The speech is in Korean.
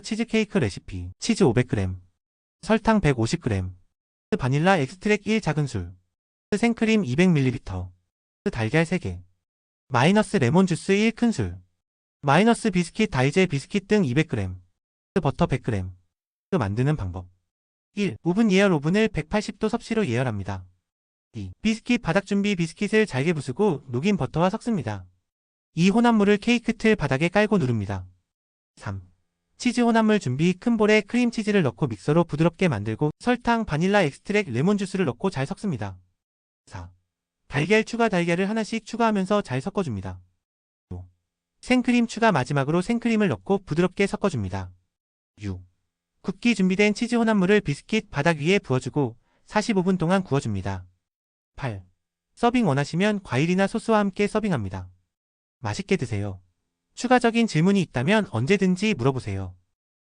치즈케이크 레시피 치즈 500g 설탕 150g 바닐라 엑스트랙 1 작은 술 생크림 200ml 달걀 3개 마이너스 레몬 주스 1 큰술 마이너스 비스킷 다이제 비스킷 등 200g 버터 100g 만드는 방법 1. 오븐 예열 오븐을 180도 섭씨로 예열합니다. 2. 비스킷 바닥 준비 비스킷을 잘게 부수고 녹인 버터와 섞습니다. 이 혼합물을 케이크 틀 바닥에 깔고 누릅니다. 3. 치즈 혼합물 준비 큰 볼에 크림치즈를 넣고 믹서로 부드럽게 만들고 설탕, 바닐라 엑스트랙, 레몬 주스를 넣고 잘 섞습니다. 4. 달걀 추가 달걀을 하나씩 추가하면서 잘 섞어줍니다. 5. 생크림 추가 마지막으로 생크림을 넣고 부드럽게 섞어줍니다. 6. 굽기 준비된 치즈 혼합물을 비스킷 바닥 위에 부어주고 45분 동안 구워줍니다. 8. 서빙 원하시면 과일이나 소스와 함께 서빙합니다. 맛있게 드세요. 추가적인 질문이 있다면 언제든지 물어보세요.